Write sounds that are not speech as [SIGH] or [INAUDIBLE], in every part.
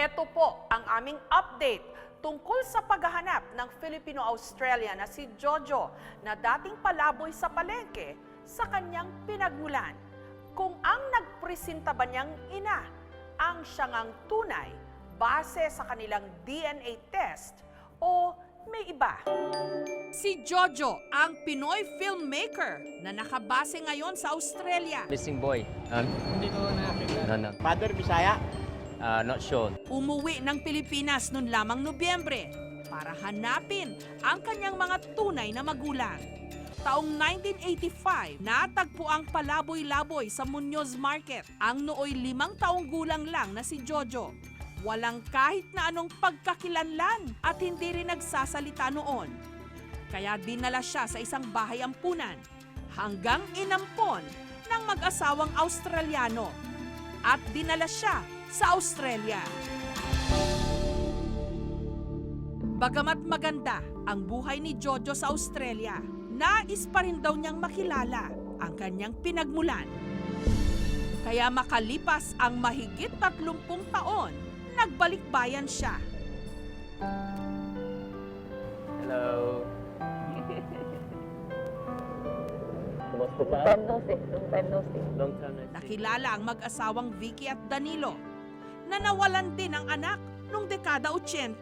Ito po ang aming update tungkol sa paghahanap ng Filipino-Australia na si Jojo na dating palaboy sa palengke sa kanyang pinagmulan. Kung ang nagpresenta ba niyang ina ang siyang tunay base sa kanilang DNA test o may iba. Si Jojo, ang Pinoy filmmaker na nakabase ngayon sa Australia. Missing boy. Um, Hindi ko no, no. Father, Bisaya? Uh, not sure. Umuwi ng Pilipinas noon lamang Nobyembre para hanapin ang kanyang mga tunay na magulang. Taong 1985, natagpo ang palaboy-laboy sa Muñoz Market ang nooy limang taong gulang lang na si Jojo. Walang kahit na anong pagkakilanlan at hindi rin nagsasalita noon. Kaya dinala siya sa isang bahay ampunan hanggang inampon ng mag-asawang Australiano at dinala siya sa Australia. Bagamat maganda ang buhay ni Jojo sa Australia, nais pa rin daw niyang makilala ang kanyang pinagmulan. Kaya makalipas ang mahigit 30 taon, nagbalik bayan siya. Hello. [LAUGHS] Kumusta pa? Long time no see. Long time no see. Nakilala ang mag-asawang Vicky at Danilo na nawalan din ang anak noong dekada 80.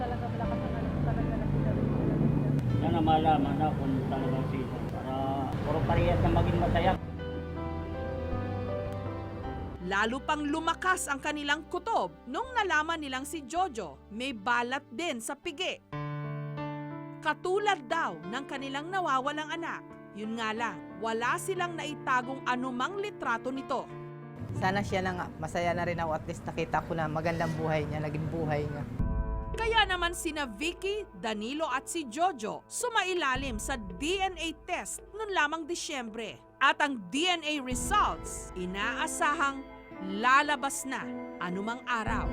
Talaga malakas ang anak talaga na pinag Sana malaman na kung talagang sino. Para puro parehas na maging masaya. Lalo pang lumakas ang kanilang kutob nung nalaman nilang si Jojo may balat din sa pigi. Katulad daw ng kanilang nawawalang anak. Yun nga lang, wala silang naitagong anumang litrato nito. Sana siya na nga, masaya na rin ako at least nakita ko na magandang buhay niya, naging buhay niya. Kaya naman sina Vicky, Danilo at si Jojo sumailalim sa DNA test noon lamang Disyembre. At ang DNA results, inaasahang lalabas na anumang araw.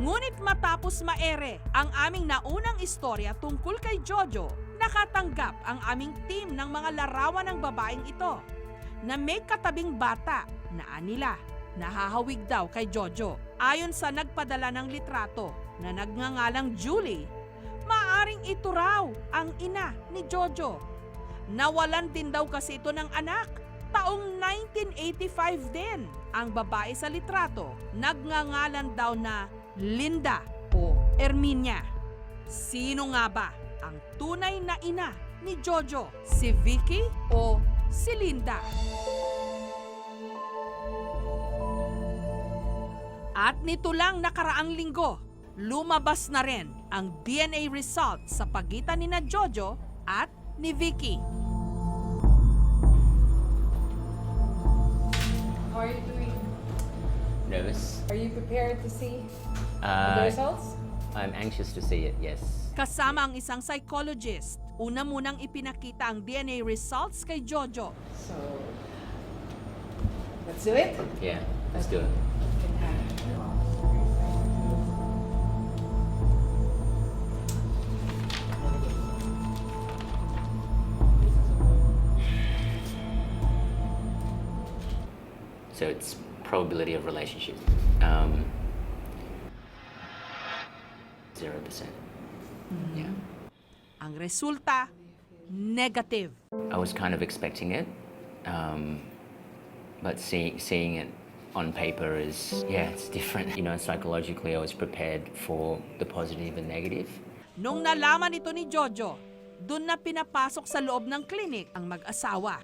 Ngunit matapos maere ang aming naunang istorya tungkol kay Jojo, nakatanggap ang aming team ng mga larawan ng babaeng ito na may katabing bata na anila nahahawig daw kay Jojo. Ayon sa nagpadala ng litrato na nagngangalang Julie, maaring ito raw ang ina ni Jojo. Nawalan din daw kasi ito ng anak. Taong 1985 din. Ang babae sa litrato, nagngangalan daw na Linda o Erminia. Sino nga ba ang tunay na ina ni Jojo? Si Vicky o si Linda? At nito lang nakaraang linggo, lumabas na rin ang DNA result sa pagitan ni na Jojo at ni Vicky. How are you doing? Nervous. Are you prepared to see the Uh, results? I'm anxious to see it, yes. Kasama ang isang psychologist. Una munang ipinakita ang DNA results kay Jojo. So, let's do it. Yeah, let's do it. So it's probability of relationship. Um, 0%. Yeah. Ang resulta, negative. I was kind of expecting it, um, but see, seeing it on paper is, yeah, it's different. [LAUGHS] You know, psychologically, I was prepared for the positive and negative. Nung nalaman ito ni Jojo, doon na pinapasok sa loob ng clinic ang mag-asawa.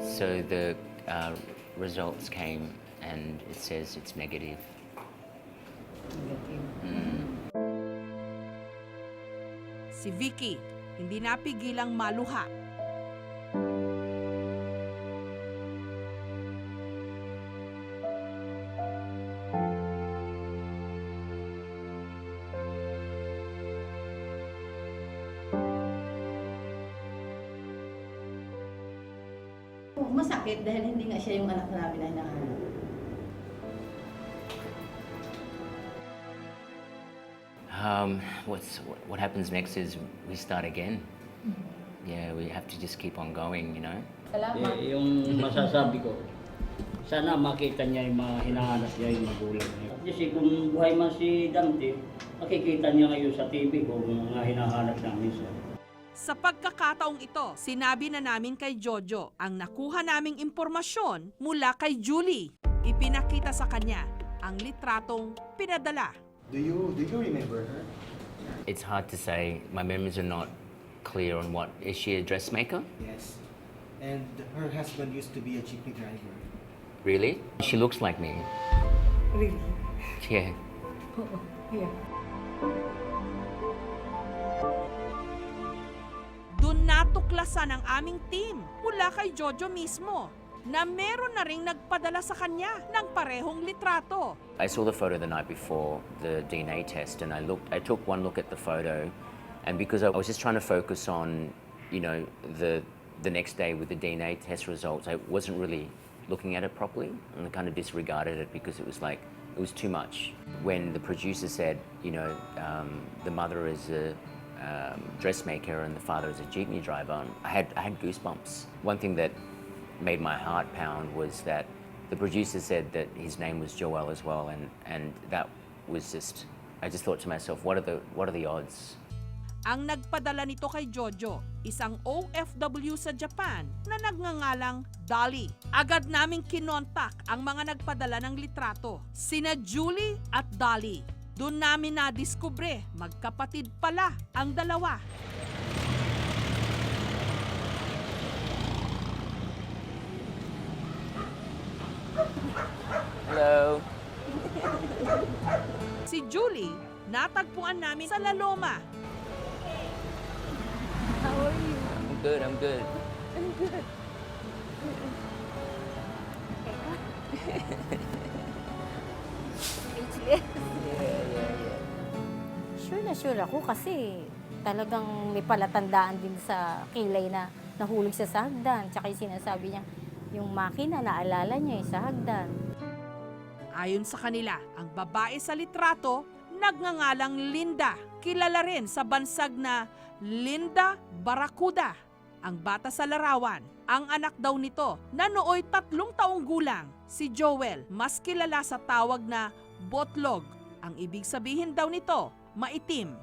So the uh, results came and it says it's negative. Si Vicky, hindi napigilang maluha. Masakit dahil hindi nga siya yung anak namin na hinahanap. Um, what's, what, what happens next is we start again. yeah, we have to just keep on going, you know. Salamat. Eh, yung masasabi ko, sana makita niya yung mga hinahanap niya yung magulang niya. Kasi kung buhay man si Dante, makikita niya ngayon sa TV kung mga hinahanap namin siya. Sa pagkakataong ito, sinabi na namin kay Jojo ang nakuha naming impormasyon mula kay Julie. Ipinakita sa kanya ang litratong pinadala. Do you do you remember her? It's hard to say. My memories are not clear on what is she a dressmaker? Yes. And her husband used to be a jeepney driver. Really? She looks like me. Really? Yeah. Oh, oh, yeah. Doon natuklasan ang aming team mula kay Jojo mismo na meron na ring nagpadala sa kanya ng parehong litrato. I saw the photo the night before the DNA test, and I looked. I took one look at the photo, and because I was just trying to focus on, you know, the the next day with the DNA test results, I wasn't really looking at it properly, and I kind of disregarded it because it was like it was too much. When the producer said, you know, um, the mother is a um, dressmaker and the father is a jeepney driver, I had I had goosebumps. One thing that made my heart pound was that the producer said that his name was Joel as well, and, and that was just, I just thought to myself, what are the, what are the odds? Ang nagpadala nito kay Jojo, isang OFW sa Japan na nagngangalang Dolly. Agad naming kinontak ang mga nagpadala ng litrato, sina Julie at Dolly. Doon namin nadiskubre, magkapatid pala ang dalawa. Hello. Si Julie, natagpuan namin sa La Loma. I'm good, I'm good. Sure na sure ako kasi talagang may palatandaan din sa kilay na nahulog siya sa hagdan. Tsaka yung sinasabi niya, yung makina, naalala niya yung sa hagdan. Ayon sa kanila, ang babae sa litrato nagngangalang Linda. Kilala rin sa bansag na Linda Barakuda. Ang bata sa larawan, ang anak daw nito na nooy tatlong taong gulang, si Joel, mas kilala sa tawag na botlog. Ang ibig sabihin daw nito, maitim.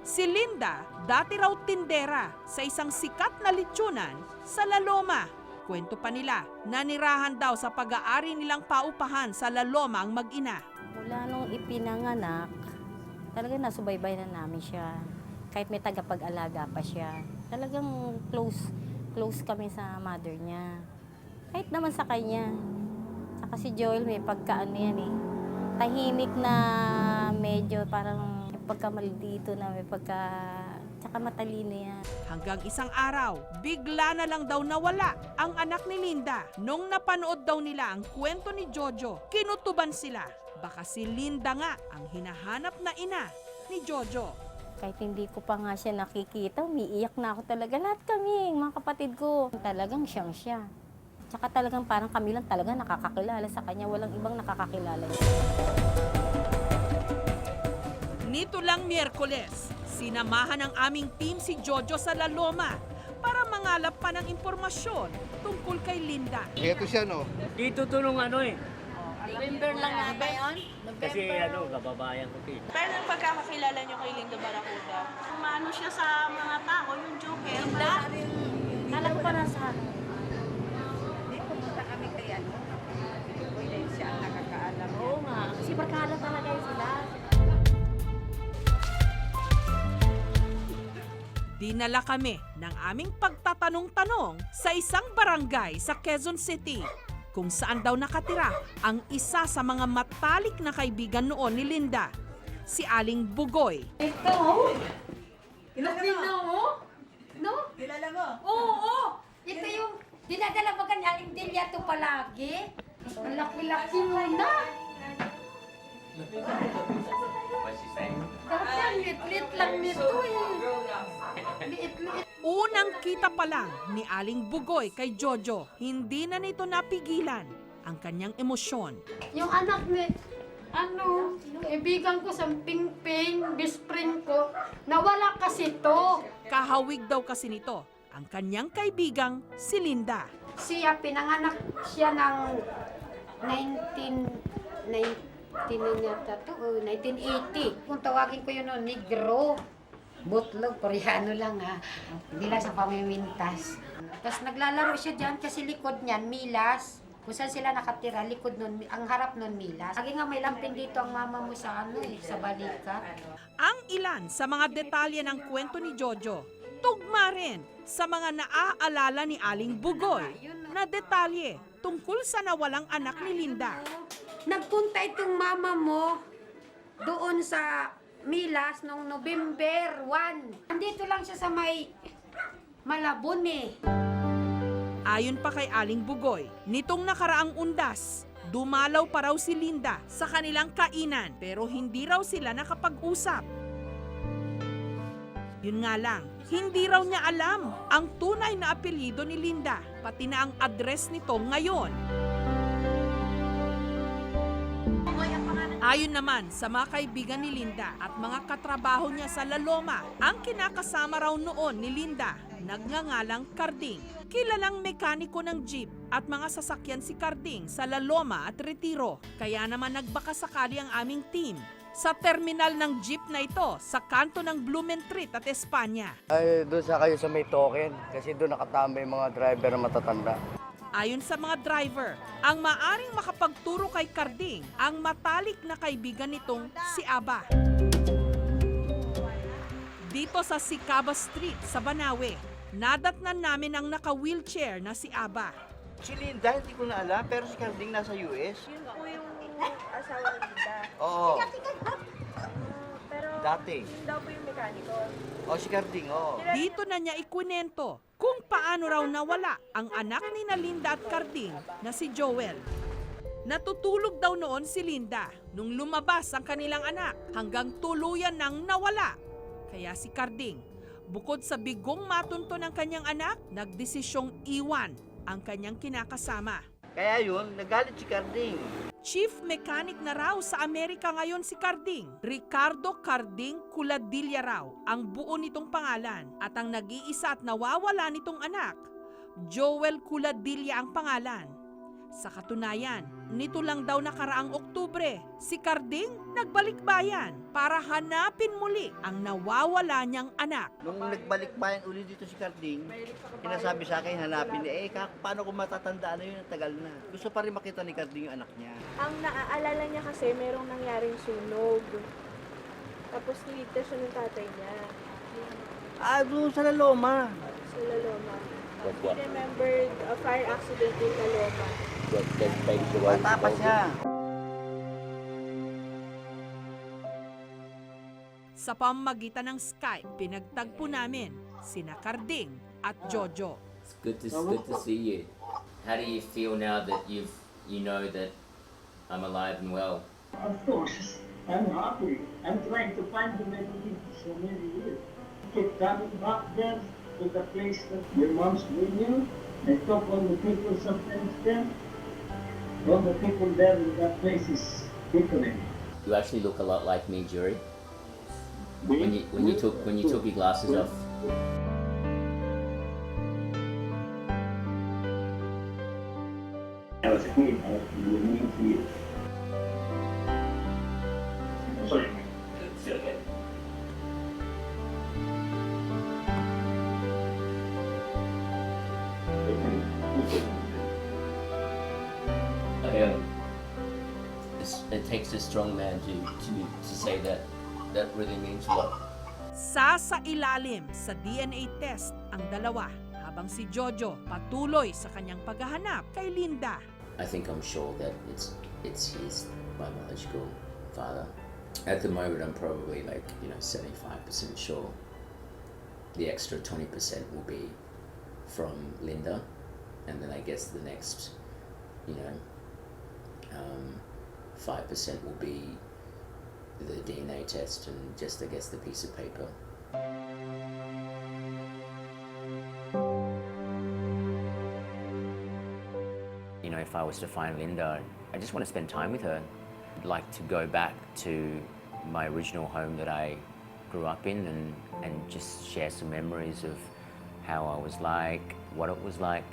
Si Linda, dati raw tindera sa isang sikat na litsunan sa La Loma. Kwento pa nila, nanirahan daw sa pag-aari nilang paupahan sa La Loma ang mag-ina. Mula nung ipinanganak, talaga nasubaybay na namin siya. Kahit may tagapag-alaga pa siya. Talagang close, close kami sa mother niya. Kahit naman sa kanya. Saka si Joel may pagkaano yan eh. Tahimik na medyo parang pagkamaldito na may pagka... Tsaka matalino yan. Hanggang isang araw, bigla na lang daw nawala ang anak ni Linda. Nung napanood daw nila ang kwento ni Jojo, kinutuban sila. Baka si Linda nga ang hinahanap na ina ni Jojo. Kahit hindi ko pa nga siya nakikita, umiiyak na ako talaga. Lahat kami, mga kapatid ko. Talagang siyang siya. Tsaka talagang parang kami lang talaga nakakakilala sa kanya. Walang ibang nakakakilala. Nito lang Miyerkules, sinamahan ng aming team si Jojo sa La Loma para mangalap pa ng impormasyon tungkol kay Linda. Ito siya, no? Dito to nung ano eh. November lang nga ba yun? Kasi ano, kababayan ko eh. Pero ang pagkakakilala niyo kay Linda Baracuda, umano siya sa mga tao, yung Joker. Linda? Kala ko pa nasa ano. Oo nga, kasi barkada talaga yun sila. Dinala kami ng aming pagtatanong-tanong sa isang barangay sa Quezon City kung saan daw nakatira ang isa sa mga matalik na kaibigan noon ni Linda, si Aling Bugoy. Kilala mo? No? Kilala mo? Oo, oo. Ito yung dinadala ba kanya hindi niya ito palagi? Ang laki-laki mo na. Dati ang lit-lit lang nito eh. Liit-lit. Unang kita pa lang ni Aling Bugoy kay Jojo, hindi na nito napigilan ang kanyang emosyon. Yung anak ni ano, kaibigan ko sa Pingping, best friend ko, nawala kasi to. Kahawig daw kasi nito ang kanyang kaibigang si Linda. Siya, pinanganak siya ng 19... 19 na yata to, oh, 1980. Kung tawagin ko yun noon, negro. Butlog, koreano lang ha. Hindi lang sa pamimintas. Tapos naglalaro siya dyan kasi likod niyan, Milas. Kung saan sila nakatira, likod nun, ang harap nun, Milas. Lagi nga may lampin dito ang mama mo sa ano eh, sa balikat. Ang ilan sa mga detalye ng kwento ni Jojo, tugma rin sa mga naaalala ni Aling Bugoy na detalye tungkol sa nawalang anak ni Linda. Nagpunta itong mama mo doon sa Milas noong November 1. Andito lang siya sa may Malabon eh. Ayon pa kay Aling Bugoy, nitong nakaraang undas, dumalaw pa raw si Linda sa kanilang kainan pero hindi raw sila nakapag-usap. Yun nga lang, hindi raw niya alam ang tunay na apelyido ni Linda, pati na ang address nito ngayon. Ayon naman sa mga kaibigan ni Linda at mga katrabaho niya sa Laloma, ang kinakasama raw noon ni Linda, nagngangalang Carding. Kilalang mekaniko ng jeep at mga sasakyan si Carding sa Laloma at Retiro. Kaya naman nagbaka sakali ang aming team sa terminal ng jeep na ito sa kanto ng Blumentritt at Espanya. Ay, doon sa kayo sa may token. Kasi doon nakatambay mga driver na matatanda. Ayon sa mga driver, ang maaring makapagturo kay Carding ang matalik na kaibigan nitong si Aba. Dito sa Sicaba Street sa Banawe, nadatnan namin ang naka-wheelchair na si Aba. Si Linda, hindi ko na alam, pero si Carding nasa US. Yun po yung asawa ni Linda. Oo. Pero Dati. yun daw po yung mekaniko. O, si Carding, oo. Dito na niya ikwento kung paano raw nawala ang anak ni Linda at Carding na si Joel. Natutulog daw noon si Linda nung lumabas ang kanilang anak hanggang tuluyan nang nawala. Kaya si Carding, bukod sa bigong matunto ng kanyang anak, nagdesisyong iwan ang kanyang kinakasama. Kaya yun, nagalit si Carding. Chief Mechanic na raw sa Amerika ngayon si Carding. Ricardo Carding Culadilla raw ang buo nitong pangalan at ang nag-iisa at nawawala nitong anak. Joel Culadilla ang pangalan. Sa katunayan, nito lang daw nakaraang Oktubre, si Carding nagbalik bayan para hanapin muli ang nawawala niyang anak. Nung nagbalik bayan uli dito si Carding, sinasabi sa akin, hanapin niya, eh, kak, paano ko matatandaan na yun, ang tagal na. Gusto pa rin makita ni Carding yung anak niya. Ang naaalala niya kasi merong nangyaring sunog. Tapos niligtas siya ng tatay niya. Ah, doon sa Laloma. Sa Laloma. He remembered a fire accident in Laloma. Bata pa siya. Sa pamamagitan ng Skype, pinagtagpo namin sina Carding at Jojo. It's good to good to see you. How do you feel now that you've you know that I'm alive and well? Of course, I'm happy. I'm trying to find the medicine for so many years. Keep coming back there to the place that your mom's with you. I talk on the people sometimes there. All the people there in that place is different. You actually look a lot like me, Jury. When you when you took when you took your glasses off. I was a kid, I it takes a strong man to, to, to say that. That really means a lot. Sasa ilalim sa DNA test ang dalawa habang si Jojo patuloy sa kanyang paghahanap kay Linda. I think I'm sure that it's it's his biological father. At the moment, I'm probably like you know 75% sure. The extra 20% will be from Linda, and then I guess the next, you know, um, 5% will be the DNA test and just I guess the piece of paper. You know, if I was to find Linda, I just want to spend time with her. like to go back to my original home that I grew up in and, and just share some memories of how I was like, what it was like,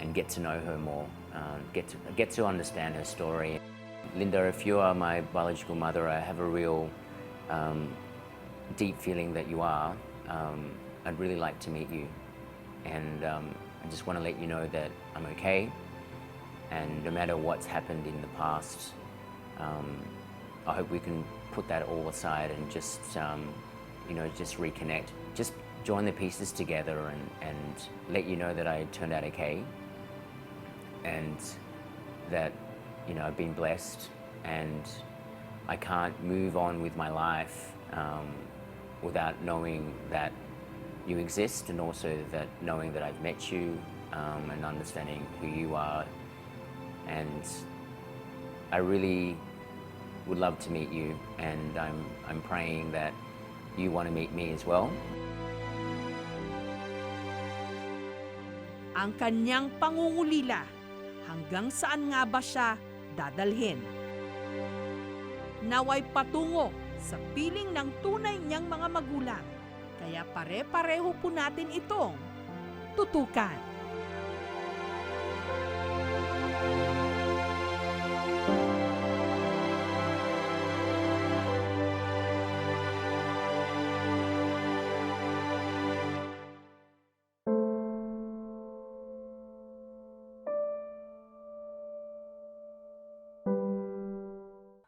and get to know her more, um, get, to, get to understand her story. Linda, if you are my biological mother, I have a real um, deep feeling that you are. Um, I'd really like to meet you. And um, I just want to let you know that I'm okay. And no matter what's happened in the past, um, I hope we can put that all aside and just, um, you know, just reconnect. Just join the pieces together and, and let you know that I turned out okay. And that, you know, I've been blessed and I can't move on with my life um, without knowing that you exist and also that knowing that I've met you um, and understanding who you are. And I really would love to meet you and I'm, I'm praying that you want to meet me as well. Ang kanyang pangungulila, hanggang saan nga ba siya dadalhin. Naway patungo sa piling ng tunay niyang mga magulang. Kaya pare-pareho po natin itong tutukan.